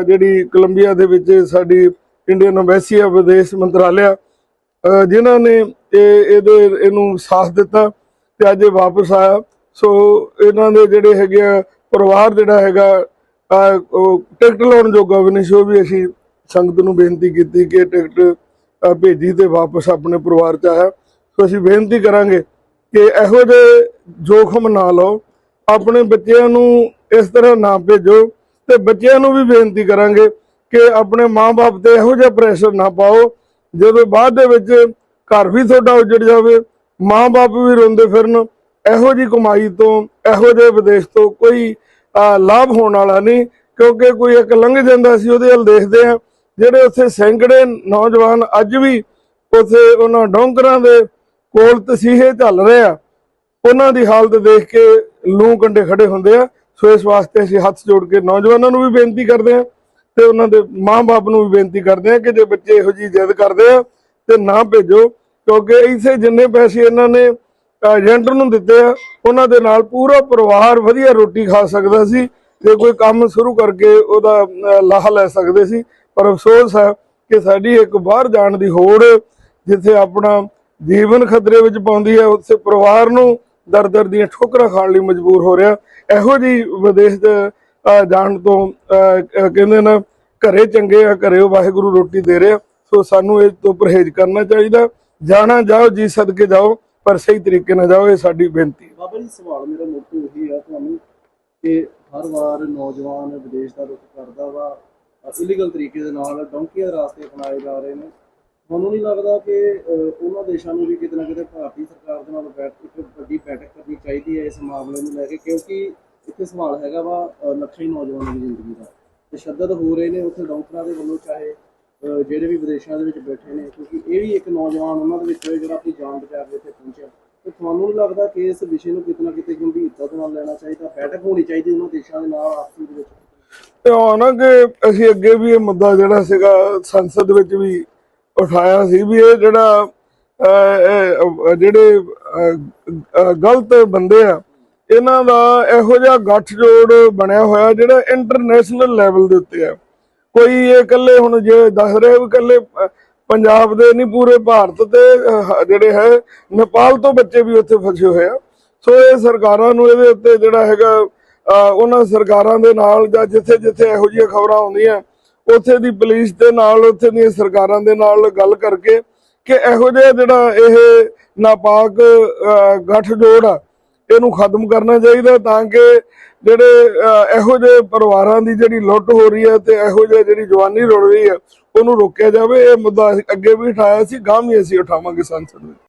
ਜਿਹੜੀ ਕੋਲੰਬੀਆ ਦੇ ਵਿੱਚ ਸਾਡੀ ਇੰਡੀਅਨ ਐਮਬੈਸੀ ਆ ਵਿਦੇਸ਼ ਮੰਤਰਾਲਿਆ ਅਹ, ਜਿਨ੍ਹਾਂ ਨੇ ਇਹ ਇਹਦੇ ਇਹਨੂੰ ਸਾਥ ਦਿੱਤਾ ਤੇ ਅੱਜ ਇਹ ਵਾਪਸ ਆਇਆ। ਸੋ ਇਹਨਾਂ ਦੇ ਜਿਹੜੇ ਹੈਗੇ ਆ ਪਰਿਵਾਰ ਜਿਹੜਾ ਹੈਗਾ ਉਹ ਟਿਕਟ ਲਾਉਣ ਜੋਗਾ ਵੀ ਨਹੀਂ ਸੀ ਉਹ ਵੀ ਅਸੀਂ ਸੰਗਤ ਨੂੰ ਬੇਨਤੀ ਕੀਤੀ ਕਿ ਟਿਕਟ ਭੇਜੀ ਤੇ ਵਾਪਸ ਆਪਣੇ ਪਰਿਵਾਰ ਚ ਆਇਆ। ਸੋ ਅਸੀਂ ਬੇਨਤੀ ਕਰਾਂਗੇ ਕਿ ਇਹੋ ਜਿਹੇ ਜੋਖਮ ਨਾ ਲਓ। ਆਪਣੇ ਬੱਚਿਆਂ ਨੂੰ ਇਸ ਤਰ੍ਹਾਂ ਨਾ ਭੇਜੋ ਤੇ ਬੱਚਿਆਂ ਨੂੰ ਵੀ ਬੇਨਤੀ ਕਰਾਂਗੇ ਕਿ ਆਪਣੇ ਮਾਪੇ ਤੇ ਇਹੋ ਜਿਹਾ ਪ੍ਰੈਸ਼ਰ ਨਾ ਪਾਓ। ਜਦੋਂ ਬਾਅਦ ਦੇ ਵਿੱਚ ਘਰ ਵੀ ਤੁਹਾਡਾ ਉਜੜ ਜਾਵੇ ਮਾਪੇ ਵੀ ਰੋਂਦੇ ਫਿਰਨ, ਇਹੋ ਜੀ ਕਮਾਈ ਤੋਂ, ਇਹੋ ਜਿਹੇ ਵਿਦੇਸ਼ ਤੋਂ ਕੋਈ ਲਾਭ ਹੋਣ ਵਾਲਾ ਨਹੀਂ, ਕਿਉਂਕਿ ਕੋਈ ਇੱਕ ਲੰਘ ਜਾਂਦਾ ਸੀ, ਉਹਦੇ ਵੱਲ ਦੇਖਦੇ ਆ ਜਿਹੜੇ ਉੱਥੇ ਸੈਂਕੜੇ ਨੌਜਵਾਨ ਅੱਜ ਵੀ ਉੱਥੇ ਉਹਨਾਂ ਡੋਂਕਰਾਂ ਦੇ ਕੋਲ ਤਸੀਹੇ ਚੱਲ ਰਹੇ ਆ। ਉਹਨਾਂ ਦੀ ਹਾਲਤ ਦੇਖ ਕੇ ਲੂ ਕੰਡੇ ਖੜੇ ਹੁੰਦੇ ਆ। ਸੋ ਇਸ ਵਾਸਤੇ ਅਸੀਂ ਹੱਥ ਜੋੜ ਕੇ ਨੌਜਵਾਨਾਂ ਨੂੰ ਵੀ ਬੇਨਤੀ ਕਰਦੇ ਹਾਂ ਤੇ ਉਹਨਾਂ ਦੇ ਮਾਂ-ਬਾਪ ਨੂੰ ਵੀ ਬੇਨਤੀ ਕਰਦੇ ਹਾਂ ਕਿ ਜੇ ਬੱਚੇ ਇਹੋ ਜੀ ਜਿੱਦ ਕਰਦੇ ਆ, ਤੇ ਨਾ ਭੇਜੋ, ਕਿਉਂਕਿ ਇਸੇ ਜਿੰਨੇ ਪੈਸੇ ਇਹਨਾਂ ਨੇ ਏਜੰਟ ਨੂੰ ਦਿੱਤੇ ਆ, ਉਹਨਾਂ ਦੇ ਨਾਲ ਪੂਰਾ ਪਰਿਵਾਰ ਵਧੀਆ ਰੋਟੀ ਖਾ ਸਕਦਾ ਸੀ, ਜੇ ਕੋਈ ਕੰਮ ਸ਼ੁਰੂ ਕਰਕੇ ਉਹਦਾ ਲਾਹਾ ਲੈ ਸਕਦੇ ਸੀ। ਪਰ ਅਫਸੋਸ ਹੈ ਕਿ ਸਾਡੀ ਇੱਕ ਬਾਹਰ ਜਾਣ ਦੀ ਹੋੜ ਜਿੱਥੇ ਆਪਣਾ ਜੀਵਨ ਖਤਰੇ ਵਿੱਚ ਪਾਉਂਦੀ ਹੈ, ਉੱਥੇ ਪਰਿਵਾਰ ਨੂੰ ਦਰ ਦਰ ਦੀਆਂ ਠੋਕਰਾਂ ਖਾਣ ਲਈ ਮਜਬੂਰ ਹੋ ਰਿਹਾ। ਇਹੋ ਜੀ ਵਿਦੇਸ਼ 'ਚ ਜਾਣ ਤੋਂ ਕਹਿੰਦੇ ਨਾ, ਘਰੇ ਚੰਗੇ ਆ, ਘਰੇ ਉਹ ਵਾਹਿਗੁਰੂ ਰੋਟੀ ਦੇ ਰਿਹਾ। ਸੋ ਸਾਨੂੰ ਇਹ ਤੋਂ ਪਰਹੇਜ਼ ਕਰਨਾ ਚਾਹੀਦਾ। ਜਾਣਾ ਜਾਓ, ਜੀ ਸਦਕੇ ਜਾਓ, ਪਰ ਸਹੀ ਤਰੀਕੇ ਨਾਲ ਜਾਓ, ਇਹ ਸਾਡੀ ਬੇਨਤੀ ਬਾਬਾ ਜੀ, ਸਵਾਲ ਮੇਰਾ ਮੁੱਖ ਤੋਂ ਇਹੀ ਆ ਤੁਹਾਨੂੰ ਕਿ ਹਰ ਵਾਰ ਨੌਜਵਾਨ ਵਿਦੇਸ਼ ਦਾ ਰੁਖ ਕਰਦਾ ਵਾ ਇਲੀਗਲ ਤਰੀਕੇ ਦੇ ਨਾਲ ਡੌਂਕੀਆਂ ਰਾਸਤੇ ਅਪਣਾਏ ਜਾ ਰਹੇ ਨੇ। ਤੁਹਾਨੂੰ ਨਹੀਂ ਲੱਗਦਾ ਕਿ ਉਹਨਾਂ ਦੇਸ਼ਾਂ ਨੂੰ ਵੀ ਕਿਤੇ ਨਾ ਕਿਤੇ ਭਾਰਤੀ ਸਰਕਾਰ ਦੇ ਨਾਲ ਬੈਠ ਇੱਕ ਵੱਡੀ ਬੈਠਕ ਕਰਨੀ ਚਾਹੀਦੀ ਹੈ ਇਸ ਮਾਮਲੇ ਨੂੰ ਲੈ ਕੇ? ਕਿਉਂਕਿ ਇੱਥੇ ਸਵਾਲ ਹੈਗਾ ਵਾ ਅਹ, ਨਕਸ਼ੇ ਨੌਜਵਾਨਾਂ ਦੀ ਜ਼ਿੰਦਗੀ ਦਾ। ਤਸ਼ੱਦਦ ਹੋ ਰਹੇ ਨੇ ਉੱਥੇ ਡੌਂਕਰਾਂ ਦੇ ਵੱਲੋਂ ਚਾਹੇ ਜਿਹੜੇ ਵੀ ਵਿਦੇਸ਼ਾਂ ਦੇ ਵਿੱਚ ਬੈਠੇ ਨੇ ਕਿਉਂਕਿ ਇਹ ਵੀ ਇੱਕ ਨੌਜਵਾਨ ਉਹਨਾਂ ਦੇ ਵਿੱਚ ਹੋਏ ਜਿਹੜਾ ਆਪਣੀ ਜਾਨ ਬਚਾ ਕੇ ਇੱਥੇ ਪਹੁੰਚਿਆ। ਤੇ ਤੁਹਾਨੂੰ ਨਹੀਂ ਲੱਗਦਾ ਕਿ ਇਸ ਵਿਸ਼ੇ ਨੂੰ ਕਿਤੇ ਨਾ ਕਿਤੇ ਗੰਭੀਰਤਾ ਦੇ ਨਾਲ ਲੈਣਾ ਚਾਹੀਦਾ? ਬੈਠਕ ਹੋਣੀ ਚਾਹੀਦੀ ਉਹਨਾਂ ਦੇਸ਼ਾਂ ਦੇ ਨਾਲ ਆਪਸੀ ਦੇ ਵਿੱਚ। ਤੇ ਆਉਣਾ ਕਿ ਅਸੀਂ ਅੱਗੇ ਵੀ ਇਹ ਮੁੱਦਾ ਜਿਹੜਾ ਸੀਗਾ ਸੰਸਦ ਵਿੱਚ ਵੀ ਉਠਾਇਆ ਸੀ ਵੀ ਇਹ ਜਿਹੜਾ ਜਿਹੜੇ ਗਲਤ ਬੰਦੇ ਆ, ਇਹਨਾਂ ਦਾ ਇਹੋ ਜਿਹਾ ਗੱਠਜੋੜ ਬਣਿਆ ਹੋਇਆ ਜਿਹੜਾ ਇੰਟਰਨੈਸ਼ਨਲ ਲੈਵਲ ਦੇ ਉੱਤੇ ਆ। ਕੋਈ ਇਹ ਇਕੱਲੇ ਹੁਣ ਜੇ ਦੱਸ ਰਹੇ ਵੀ ਇਕੱਲੇ ਪੰਜਾਬ ਦੇ ਨਹੀਂ, ਪੂਰੇ ਭਾਰਤ ਤੇ ਜਿਹੜੇ ਹੈ, ਨੇਪਾਲ ਤੋਂ ਬੱਚੇ ਵੀ ਉੱਥੇ ਫਸੇ ਹੋਏ ਆ। ਸੋ ਇਹ ਸਰਕਾਰਾਂ ਨੂੰ ਇਹਦੇ ਉੱਤੇ ਜਿਹੜਾ ਹੈਗਾ ਉਹਨਾਂ ਸਰਕਾਰਾਂ ਦੇ ਨਾਲ ਜਾਂ ਜਿੱਥੇ ਜਿੱਥੇ ਇਹੋ ਜਿਹੀਆਂ ਖਬਰਾਂ ਆਉਂਦੀਆਂ ਉੱਥੇ ਦੀ ਪੁਲਿਸ ਦੇ ਨਾਲ ਉੱਥੇ ਦੀਆਂ ਸਰਕਾਰਾਂ ਦੇ ਨਾਲ ਗੱਲ ਕਰਕੇ ਕਿ ਇਹੋ ਜਿਹਾ ਜਿਹੜਾ ਇਹ ਨਾਪਾਕ ਅਹ, ਗੱਠਜੋੜ ਆ ਇਹਨੂੰ ਖਤਮ ਕਰਨਾ ਚਾਹੀਦਾ ਤਾਂ ਕਿ ਜਿਹੜੇ ਇਹੋ ਜਿਹੇ ਪਰਿਵਾਰਾਂ ਦੀ ਜਿਹੜੀ ਲੁੱਟ ਹੋ ਰਹੀ ਹੈ ਤੇ ਇਹੋ ਜਿਹੀ ਜਿਹੜੀ ਜਵਾਨੀ ਰੁੜ ਰਹੀ ਹੈ ਉਹਨੂੰ ਰੋਕਿਆ ਜਾਵੇ। ਇਹ ਮੁੱਦਾ ਅੱਗੇ ਵੀ ਉਠਾਇਆ ਸੀ ਗਾਂ ਵੀ ਅਸੀਂ ਉਠਾਵਾਂਗੇ ਸੰਸਦ ਵਿੱਚ।